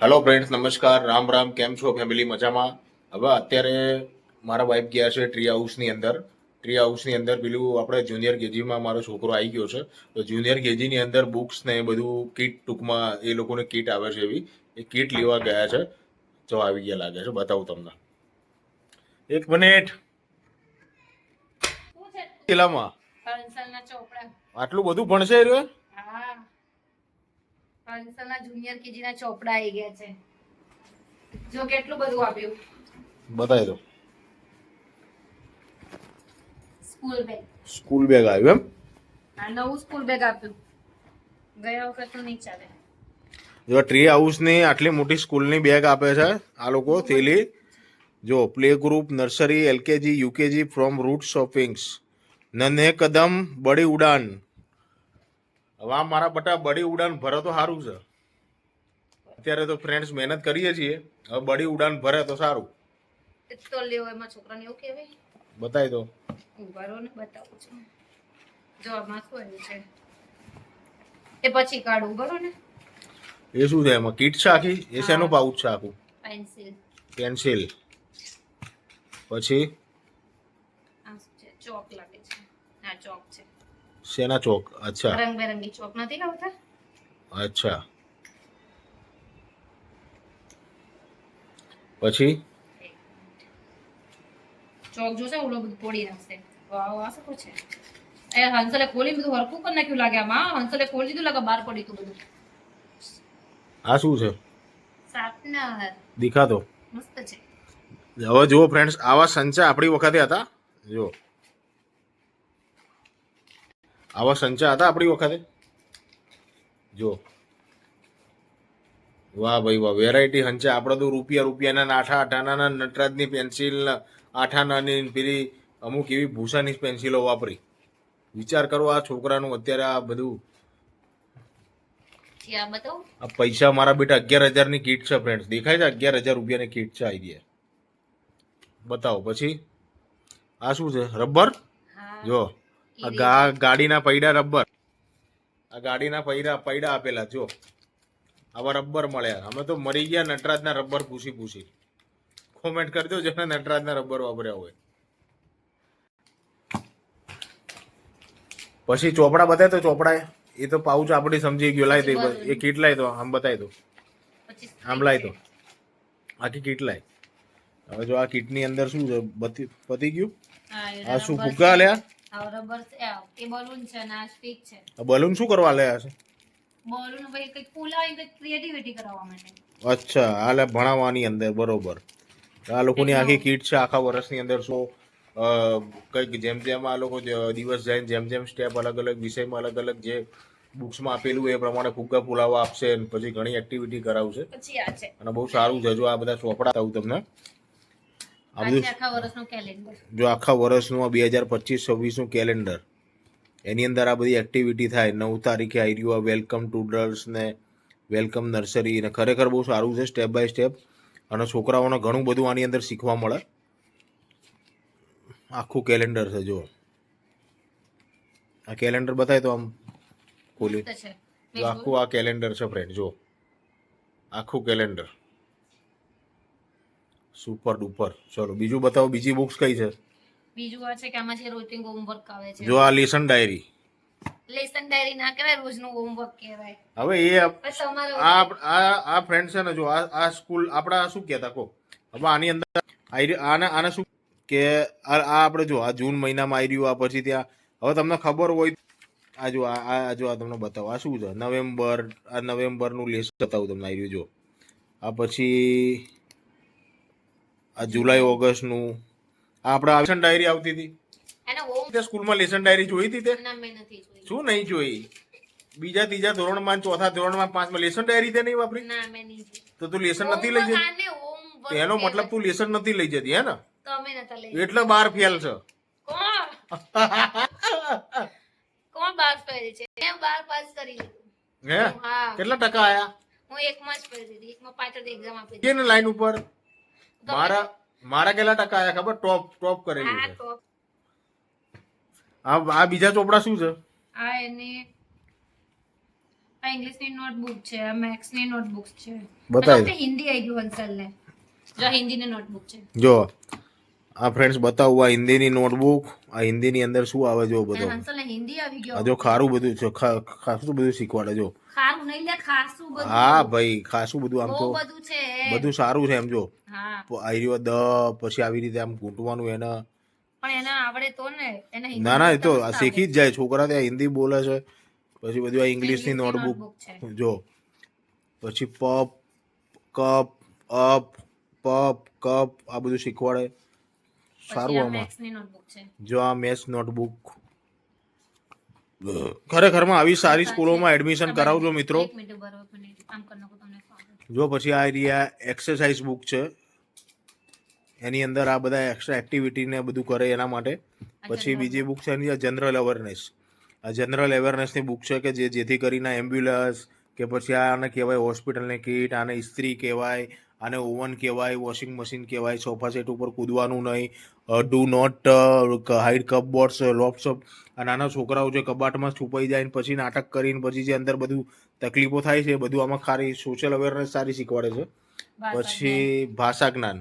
Hello friends નમસ્કાર રામ રામ કેમ છો ફેમિલી મજામાં હવે અત્યારે મારા વાઈફ ગયા છે ટ્રી હાઉસની અંદર ટ્રી હાઉસની અંદર પેલું આપણે જુનિયર કેજીમાં મારો છોકરો આવી ગયો છે તો જુનિયર કેજીની અંદર બુક્સ ને બધું કીટ ટૂંકમાં એ લોકોને કીટ આવે છે એવી એ કીટ લેવા ગયા છે તો આવી ગયા લાગે છે બતાવું તમને એક મિનિટ ચોપડા આટલું બધું ભણશે રહ્યો કંસલના જુનિયર કેજી ના ચોપડા આવી ગયા છે. જો કેટલું બધું આપ્યું. બતાવી દો. School bag. સ્કૂલ બેગ આવ્યું એમ? આ નવું સ્કૂલ બેગ આપ્યું. ગયા વખત નહીં ચાલે. જો ટ્રી હાઉસની આટલી મોટી સ્કૂલની બેગ આપે છે આ લોકો થેલી. જો play group nursery LKG UKG from root shoppings Nanhe Kadam Badi Udaan. હવે આ મારા બટા બડી ઉડાન ભરે તો સારું છે. અત્યારે તો ફ્રેન્ડ્સ મહેનત કરીએ છીએ. હવે બડી ઉડાન ભરે તો સારું. તો લેવો એમાં છોકરાને એવું કહેવાય? બતાવી દો. ઊભા ને બતાવું છું. જો આમાં શું આવ્યું છે. એ પછી કાઢું બરો ને. એ શું છે એમાં? કીટ છે આખી એ શેનું પાઉચ છે આખું પેન્સિલ. પેન્સિલ. પછી? ચોક લાગે છે. આ ચોક છે. શેના ચોક? અચ્છા. રંગબેરંગી ચોક નથી લાવતા અચ્છા. પછી? ચોક જોશે ઓલો બધું પોડી નાખશે. વાવ આ શું છે? એ હંસલે ખોલી બધું હરકું કરી નાખ્યું લાગે આમાં. હંસલે ખોલી દીધું લાગે બહાર પડી તું બધું. આ શું છે? શાર્પનર દેખાતો. મસ્ત છે. હવે જુઓ ફ્રેન્ડ્સ આવા સંચા આપણી વખતે હતા. જુઓ. આવા સંચા હતા આપણી વખતે? જો. વાહ ભાઈ વાહ. વેરાયટી હંચા આપણે તો રૂપિયા રૂપિયાના આઠા આઠાના નટરાજની પેન્સિલ આઠાનાની પેલી અમુક એવી ભૂસાની પેન્સિલો વાપરી. વિચાર કરો આ છોકરાનું અત્યારે આ બધું. આ પૈસા મારા બેટા અગિયાર હજારની કીટ છે ફ્રેન્ડ્સ દેખાય છે અગિયાર હજાર રૂપિયાની કીટ છે આઈડિયા બતાવો પછી. આ શું છે? રબર? હા. જો. આ ગાડીના પૈડા રબર. આ ગાડીના પૈડા પૈડા આપેલા જો. આવા રબર મળ્યા અમે તો મરી ગયા નટરાજના રબર પૂછી પૂછી. કોમેન્ટ કરજો જેને નટરાજના રબર વાપર્યા હોય. પછી ચોપડા બતાય તો ચોપડા એ તો પાઉચ આપડી સમજી ગયો. લાય તો એ કીટ લાય તો આમ બતાય તો. આમ લાય તો. આખી કીટ લાય. હવે જો આ કીટની અંદર શું છે? પતી ગયું? આ શું ફુગ્ગા લ્યા? આ રબર એ બલૂન છે આ સ્ટીક છે. બલૂન શું કરવા લાયા છે? બલૂન ભાઈ કંઈક ફૂલાવી કઈ ક્રિએટિવિટી કરવા માટે. અચ્છા આલે ભણાવવાની અંદર બરોબર. આ લોકોની આખી કીટ છે આખા વર્ષની અંદર શું કંઈક જેમ જેમ આ લોકો દિવસ જાય જેમ જેમ સ્ટેપ અલગ અલગ વિષયમાં અલગ અલગ જે બુક્સમાં આપેલું એ પ્રમાણે ફુગ્ગા ફુલાવા આપશે પછી ઘણી એક્ટિવિટી કરાવશે. અને બહુ સારું છે જો આ બધા ચોપડા આવું તમને આ બધું જો આખા વર્ષનું આ બે હજાર પચીસ છવ્વીસનું કેલેન્ડર એની અંદર આ બધી એક્ટિવિટી થાય. નવ તારીખે આવી રહ્યું આ વેલકમ ટુડર્સ ને વેલકમ નર્સરી ને. ખરેખર બહુ સારું છે સ્ટેપ બાય સ્ટેપ અને છોકરાઓને ઘણું બધું આની અંદર શીખવા મળે. આખું કેલેન્ડર છે જો આ કેલેન્ડર બતાય તો આમ ખોલી. આખું આ કેલેન્ડર છે ફ્રેન્ડ જો આખું કેલેન્ડર સુપર ડુપર ચલો બીજું બતાવો બીજી બુક્સ કઈ છે? બીજું આ છે કે આમાં છે રોજનું હોમવર્ક આવે છે. જો આ લેસન ડાયરી લેસન ડાયરી ના કહેવાય રોજનું હોમવર્ક કહેવાય. હવે એ આ આ આ ફ્રેન્ડ છે ને જો આ આ સ્કૂલ આપણા શું કહેતા? કો. હવે આની અંદર આને આને શું કે આ આપણે જો આ જૂન મહિનામાં આવી રહ્યું આ પછી ત્યાં હવે તમને ખબર હોય આ જો આ આ જો આ તમને બતાવો. આ શું છે? નવેમ્બર આ નવેમ્બરનું લેસન બતાવું તમને આવી રહ્યું જો. આ પછી આ જુલાઈ ઓગસ્ટનું. આ આપણે લેસન ડાયરી આવતી હતી. તે સ્કૂલમાં લેસન ડાયરી જોઈ હતી તે? શું નહીં જોઈ? બીજા ત્રીજા ધોરણમાં ચોથા ધોરણમાં પાંચમાં લેસન ડાયરી તે નહીં વાપરી? તો તું લેસન નથી લઈ જતી? એનો મતલબ તું લેસન નથી લઈ જતી હે ને? એટલે બાર ફેલ છે. કોણ? કોણ બાર પહેરી છે? મેં બાર પાસ કરી લીધું. હે? કેટલા ટકા આયા? હું એકમાં જ પહેરી દીધી એકમાં પાછળ એક્ઝામ આપી કે લાઈન ઉપર? મારા મારા કેટલા ટકા આયા ખબર? ટોપ ટોપ કરેલું છે. આ આ બીજા ચોપડા શું છે? આ એને આ ઇંગ્લિશની નોટબુક છે આ મેથ્સની નોટબુક છે. બતાવી હિન્દી આવી ગયું હંસલને. જો હિન્દી હિન્દીની નોટબુક છે. જો આ ફ્રેન્ડ્સ બતાવું આ હિન્દીની નોટબુક આ હિન્દીની અંદર શું આવે જો બધું બધો હિન્દી આવી આ જો ખારું બધું છે ખાસું બધું શીખવાડે જો. ખારું નહીં લે ખાસું બધું. હા ભાઈ ખાસું બધું આમ તો બધું છે. બધું સારું છે એમ જો. આવી દ પછી આવી રીતે આમ ઘૂંટવાનું એને. પણ એને આવડે તો ને એને ના ના એ તો આ શીખી જ જાય. છોકરા ત્યાં હિન્દી બોલે છે. પછી બધું આ ઇંગ્લિશની નોટબુક જો. પછી પપ કપ અપ પપ કપ આ બધું શીખવાડે. સારું આમાં. જો આ મેથ્સ નોટબુક ખરેખરમાં આવી સારી સ્કૂલોમાં એડમિશન કરાવજો મિત્રો. જો પછી આ એરિયા એક્સરસાઇઝ બુક છે. એની અંદર આ બધા એક્સ્ટ્રા એક્ટિવિટી ને બધું કરે એના માટે. પછી બીજી બુક છે એની જનરલ અવેરનેસ આ જનરલ અવેરનેસની બુક છે કે જે જેથી કરીને એમ્બ્યુલન્સ કે પછી આને કહેવાય હોસ્પિટલની કીટ આને ઇસ્ત્રી કહેવાય આને ઓવન કહેવાય વોશિંગ મશીન કહેવાય સોફા સેટ ઉપર કૂદવાનું નહીં ડુ નોટ હાઈડ કપબોર્ડ્સ લોપ્સઅપ આ નાના છોકરાઓ જે કબાટમાં છુપાઈ જાય ને પછી નાટક કરીને પછી જે અંદર બધું તકલીફો થાય છે બધું આમાં ખારી સોશિયલ અવેરનેસ સારી શીખવાડે છે. પછી ભાષા જ્ઞાન.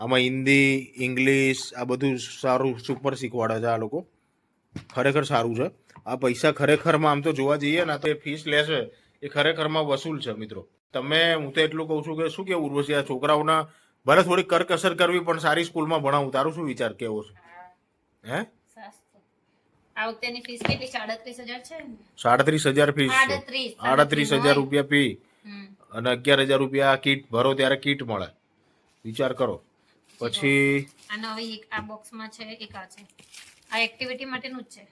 આમાં હિન્દી ઇંગ્લિશ આ બધું સારું સુપર શીખવાડે છે આ લોકો. ખરેખર સારું છે. આ પૈસા ખરેખરમાં આમ તો જોવા જઈએ ને તો એ ફીસ લેશે. એ ખરેખરમાં વસૂલ છે મિત્રો. તમે હું તો એટલું કહું છું કે શું કેવું ઉર્વશી આ છોકરાઓના ભલે થોડી કરકસર કરવી પણ સારી સ્કૂલમાં ભણાવું. તારું શું વિચાર કેવો છે? હે? આ વખતેની ફીસ કેટલી? સાડત્રીસ હજાર છે ને? સાડત્રીસ હજાર ફીસ. રૂપિયા ફી અને અગિયાર હજાર રૂપિયા કીટ ભરો ત્યારે કીટ મળે. વિચાર કરો. પછી અને હવે એક આ બોક્સમાં છે એક આ છે. આ એક્ટિવિટી માટેનું જ છે.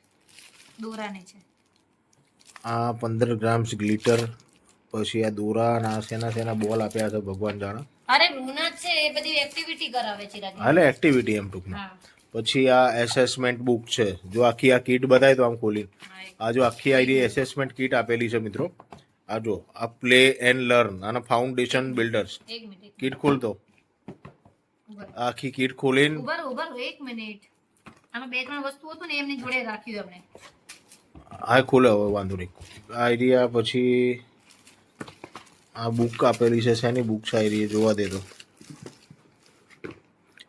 દોરાની છે. આ પંદર ગ્રામ્સ ગ્લિટર પછી આ દોરા ના સેના શેના બોલ આપ્યા છે ભગવાન જાણે. અરે રૂના છે એ બધી એક્ટિવિટી કરાવે છે રાજી હાલે એક્ટિવિટી એમ ટૂંકમાં. પછી આ એસેસમેન્ટ બુક છે. જો આખી આ કીટ બતાય તો આમ ખોલી આ જો આખી આઈડી એસેસમેન્ટ કીટ આપેલી છે મિત્રો આ જો આ પ્લે એન્ડ લર્ન અને ફાઉન્ડેશન બિલ્ડર્સ કીટ ખોલતો. આખી કીટ ખોલીને ઉભર ઉભર એક મિનિટ. આમાં બે ત્રણ વસ્તુ હતું ને એમની જોડે રાખ્યું એમણે આ ખોલે હવે વાંધો નહીં. આઈડિયા પછી આ બુક આપેલી છે શેની બુક છે આઈડિયા? જોવા દે તો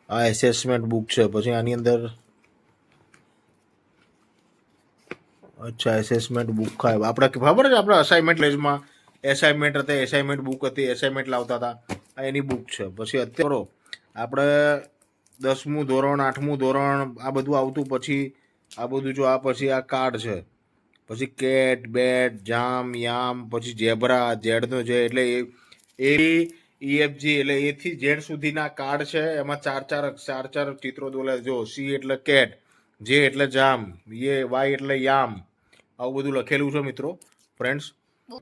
આ એસેસમેન્ટ બુક છે. પછી આની અંદર અચ્છા એસેસમેન્ટ બુક ખાય. આપણે ખબર છે આપણે અસાઇનમેન્ટ લેજમાં એસાઇનમેન્ટ હતા એસાઇનમેન્ટ બુક હતી એસાઇનમેન્ટ લાવતા હતા. આ એની બુક છે. પછી અત્યારે આપણે દસમું ધોરણ, આઠમું ધોરણ, આ બધું આવતું પછી, આ બધું જો આ પછી આ કાર્ડ છે. પછી કેટ, બેટ, જામ, યામ, પછી ઝેબ્રા, ઝેડનો છે એટલે એ ઈએફજી એટલે એથી ઝેડ સુધીના કાર્ડ છે. એમાં ચાર ચાર ચાર ચાર ચિત્રો દોલે જો સી એટલે કેટ, જે એટલે જામ, એ વાય એટલે યામ. આવું બધું લખેલું છે મિત્રો ફ્રેન્ડ્સ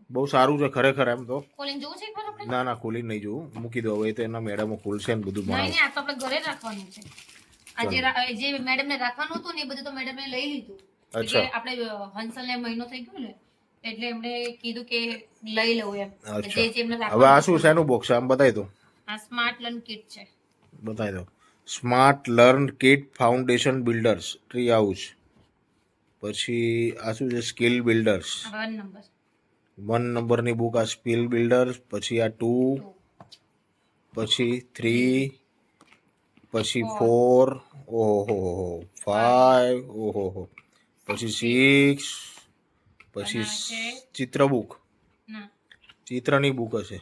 બહુ સારું છે ખરેખર એમ તો. ના ના ખોલી નહીં જોવું. મૂકી દો. હવે તો એના મેડમો ખોલશે ને બધું નહીં આ તો આપણે ઘરે રાખવાનું છે. આજે જે રા- મેડમ ને રાખવાનું હતું ને એ બધું તો મેડમે લઈ લીધું. એટલે આપણે હંસલ ને મહિનો થઈ ગયો ને એટલે એમણે કીધું કે લઈ લઉં એમ. જે જે એમને હવે આ શું છે? એનું બોક્સ આમ બતાવી દો. આ સ્માર્ટ લર્ન કિટ છે. બતાવી દો. Smart learn kit foundation builders tree house પછી આ શું છે? સ્કિલ બિલ્ડર્સ નંબર વન નંબરની બુક આ સ્પીલ બિલ્ડર્સ પછી આ ટુ પછી થ્રી પછી ફોર ઓહો ફાઈવ ઓહો પછી સિક્સ પછી? ચિત્ર બુક ચિત્રની બુક હશે.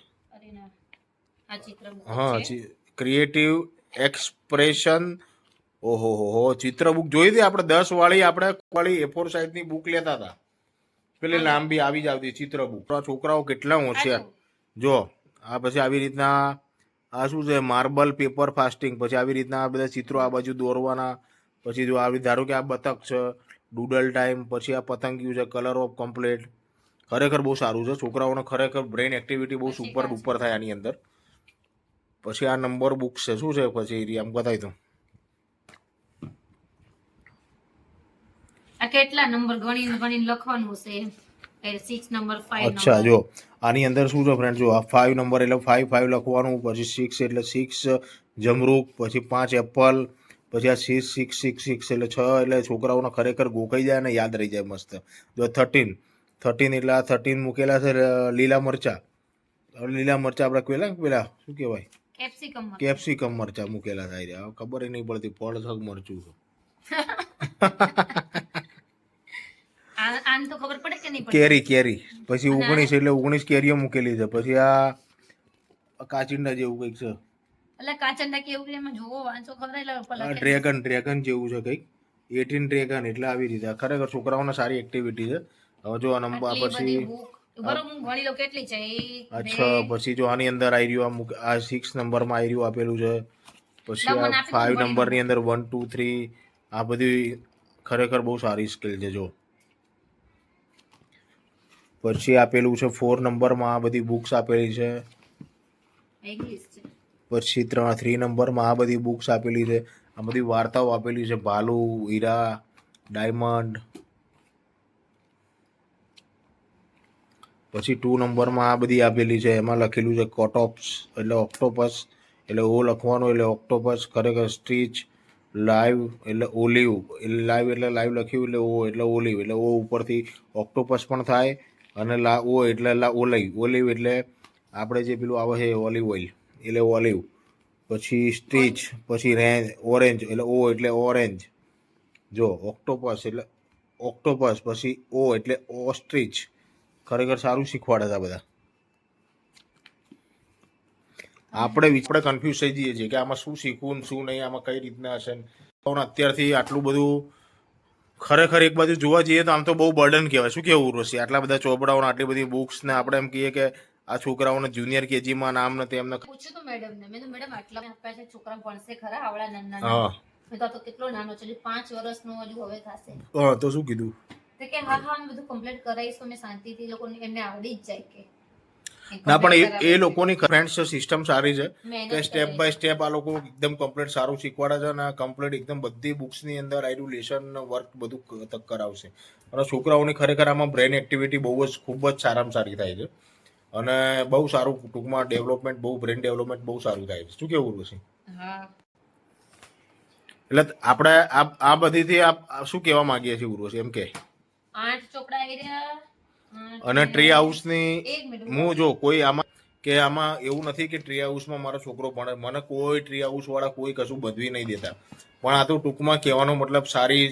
હા ક્રિએટિવ એક્સપ્રેશન ઓહો હો હો. ચિત્ર બુક જોઈ હતી આપણે? દસ વાળી આપણે વાળી એ ફોર સાઈઝની બુક લેતા હતા. પેલી લાંબી આવી જ આવતી ચિત્ર બુક છોકરાઓ કેટલા હોશિયાર. જો આ પછી આવી રીતના આ શું છે માર્બલ પેપર ફાસ્ટિંગ પછી આવી રીતના આ બધા ચિત્રો આ બાજુ દોરવાના. પછી જો આવી ધારો કે આ બતક છે ડૂડલ ટાઈમ પછી આ પતંગિયું છે કલર ઓફ કમ્પ્લેટ ખરેખર બહુ સારું છે છોકરાઓને ખરેખર બ્રેન એક્ટિવિટી બહુ સુપર ડુપર થાય આની અંદર. પછી આ નંબર બુક છે શું છે પછી એરિયા આમ બતાવી દઉં. આ કેટલા નંબર ગણીને ગણીને લખવાનું છે? સિક્સ નંબર ફાઈવ અચ્છા જો આની અંદર શું છે ફ્રેન્ડ જો આ ફાઈવ નંબર એટલે ફાઈવ ફાઈવ લખવાનું પછી સિક્સ એટલે સિક્સ જમરૂક પછી પાંચ એપલ પછી આ સિક્સ સિક્સ સિક્સ સિક્સ એટલે છ એટલે છોકરાઓને ખરેખર ગોખાઈ જાય ને યાદ રહી જાય મસ્ત. જો થર્ટીન થર્ટીન એટલે આ થર્ટીન મૂકેલા છે લીલા મરચા. લીલા મરચા આપણે પેલા પેલા શું કહેવાય? કેપ્સિકમ કેપ્સિકમ મરચા મૂકેલા થાય છે. હવે ખબર નહીં પડતી ફળ મરચું છે. કેરી કેરી. પછી ઓગણીસ એટલે ઓગણીસ કેરીઓ મૂકેલી છે. પછી આ કાચિંડા જેવું કંઈક છે. એટલે કાચંડા કેવું કે એમાં જોવો વાંચો ખબર એટલે ડ્રેગન ડ્રેગન જેવું છે કંઈક. એટીન ડ્રેગન એટલે આવી રીતે. આ ખરેખર છોકરાઓને સારી એક્ટિવિટી છે. હવે જો આ નંબર પછી અચ્છા પછી જો આની અંદર આવી રહ્યું આ સિક્સ નંબરમાં આવી રહ્યું આપેલું છે. પછી આ ફાઈવ નંબરની અંદર વન ટુ થ્રી આ બધી ખરેખર બહુ સારી સ્કિલ છે જો. પછી આપેલું છે ફોર નંબરમાં આ બધી બુક્સ આપેલી છે. પછી ત્રણ થ્રી નંબરમાં આ બધી બુક્સ આપેલી છે. આ બધી વાર્તાઓ આપેલી છે. ભાલુ હીરા ડાયમંડ પછી ટુ નંબરમાં આ બધી આપેલી છે. એમાં લખેલું છે કોટોપ્સ એટલે ઓક્ટોપસ એટલે ઓ લખવાનું એટલે ઓક્ટોપસ ખરેખર સ્ટીચ લાઈવ એટલે ઓલિવ એટલે લાઈવ એટલે લાઈવ લખ્યું એટલે ઓ એટલે ઓલિવ એટલે ઓ ઉપરથી ઓક્ટોપસ પણ થાય. અને લા, ઓ એટલે લા ઓલિવ ઓલિવ એટલે આપણે જે પેલું આવે છે, ઓલિવ ઓઇલ. એટલે ઓલિવ. પછી સ્ટીચ, પછી રેન્જ, ઓરેન્જ એટલે ઓ એટલે ઓરેન્જ. જો, ઓક્ટોપસ એટલે ઓક્ટોપસ, પછી ઓ એટલે ઓસ્ટ્રીચ. ખરેખર સારું શીખવાડે હતા બધા. આપણે આપણે કન્ફ્યુઝ થઈ જઈએ છીએ કે આમાં શું શીખવું શું નહીં, આમાં કઈ રીતના હશે અત્યારથી આટલું બધું ખરેખર એક બાજુ જોવા જઈએ તો આમ તો બહુ બર્ડન કહેવાય. શું કેવું ઉર્વશી? આટલા બધા ચોપડાઓને આટલી બધી બુક્સ ને આપણે એમ કહીએ કે આ છોકરાઓને જુનિયર કેજીમાં નામ ને તેમને પૂછ્યું તો મેડમ ને. મેં તો મેડમ આટલા આપ્યા છે છોકરા ભણશે ખરા આવડા નાના હા. મેં તો આ તો કેટલો નાનો છે પાંચ વર્ષનો હજુ હવે થશે. હા તો શું કીધું? તો કે હા હા બધું કમ્પ્લીટ કરાવીશ તો મેં શાંતિથી લોકોને એમને આવડી જ જાય કે. ના પણ એ લોકોની ફ્રેન્ડ્સ સિસ્ટમ સારી છે. કે સ્ટેપ બાય સ્ટેપ આ લોકો એકદમ કમ્પ્લીટ સારું શીખવાડે છે અને કમ્પ્લીટ એકદમ બધી બુક્સની અંદર આયરું લેસન વર્ક બધું તક કરાવશે. અને છોકરાઓની ખરેખર આમાં બ્રેન એક્ટિવિટી બહુ જ ખૂબ જ સારામાં સારી થાય છે. અને બહુ સારું ટૂંકમાં ડેવલપમેન્ટ બહુ બ્રેન ડેવલપમેન્ટ બહુ સારું થાય છે. શું કેવું હા. એટલે આપણે આ આ બધીથી આપ શું કહેવા માંગીએ છીએ ઉર્વશી એમ કે? આઠ ચોપડા આવી રહ્યા. અને ટ્રી હાઉસની હું જો કોઈ આમાં કે આમાં એવું નથી કે ટ્રી હાઉસમાં મારો છોકરો ભણે. મને કોઈ ટ્રી હાઉસ વાળા કોઈ કશું બદવી નહીં દેતા. પણ આ તો ટૂંકમાં કહેવાનો મતલબ સારી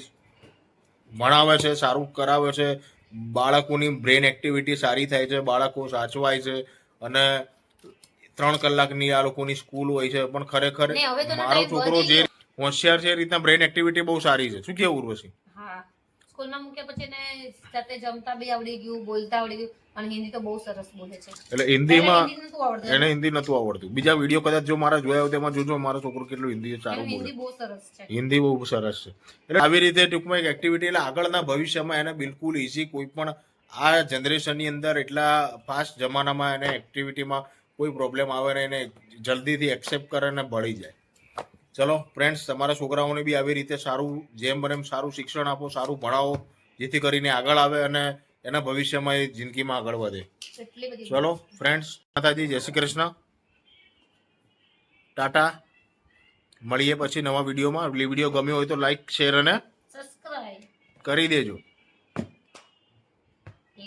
ભણાવે છે સારું કરાવે છે. બાળકોની બ્રેન એક્ટિવિટી સારી થાય છે બાળકો સાચવાય છે અને ત્રણ કલાકની આ લોકોની સ્કૂલ હોય છે. પણ ખરેખર મારો છોકરો જે હોશિયાર છે એ રીતના બ્રેન એક્ટિવિટી બહુ સારી છે. શું કેવું ઉર્વશી? સ્કૂલમાં મૂક્યા પછી એને સાથે જમતા બી આવડી ગયું બોલતા આવડી ગયું અને હિન્દી તો બહુ સરસ બોલે છે. એટલે હિન્દીમાં એને હિન્દી નતું આવડતું. બીજા વીડિયો કદાચ જો મારા જોયા હોય તેમાં જોજો મારો છોકરો કેટલું હિન્દી સારું બોલે. હિન્દી બહુ સરસ છે. હિન્દી બહુ સરસ છે. એટલે આવી રીતે ટૂંકમાં એક એક્ટિવિટી એટલે આગળના ભવિષ્યમાં એને બિલકુલ ઈઝી કોઈ પણ આ જનરેશનની અંદર એટલા ફાસ્ટ જમાનામાં એને એક્ટિવિટીમાં કોઈ પ્રોબ્લેમ આવે ને એને જલ્દીથી એક્સેપ્ટ કરે ને ભળી જાય. ચલો ફ્રેન્ડ્સ તમારા છોકરાઓને બી આવી રીતે સારું જેમ બને એમ સારું શિક્ષણ આપો સારું ભણાવો જેથી કરીને આગળ આવે અને એના ભવિષ્યમાં એ જિંદગીમાં આગળ વધે. ચલો ફ્રેન્ડ્સ માતાજી જય શ્રી કૃષ્ણ. ટાટા. મળીએ પછી નવા વિડીયોમાં. વીડિયો ગમ્યો હોય તો લાઈક શેર અને કરી દેજો.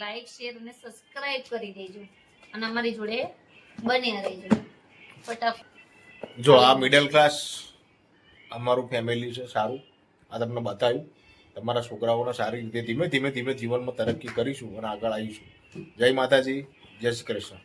લાઈક શેર અને સબસ્ક્રાઇબ કરી દેજો. અને અમારી જોડે બન્યા રહેજો. ફટાફટ. જો આ મિડલ ક્લાસ અમારું ફેમિલી છે, સારું. આ તમને બતાવ્યું. તમારા છોકરાઓને સારી રીતે ધીમે ધીમે ધીમે જીવનમાં તરક્કી કરીશું અને આગળ આવીશું. જય માતાજી, જય શ્રી કૃષ્ણ.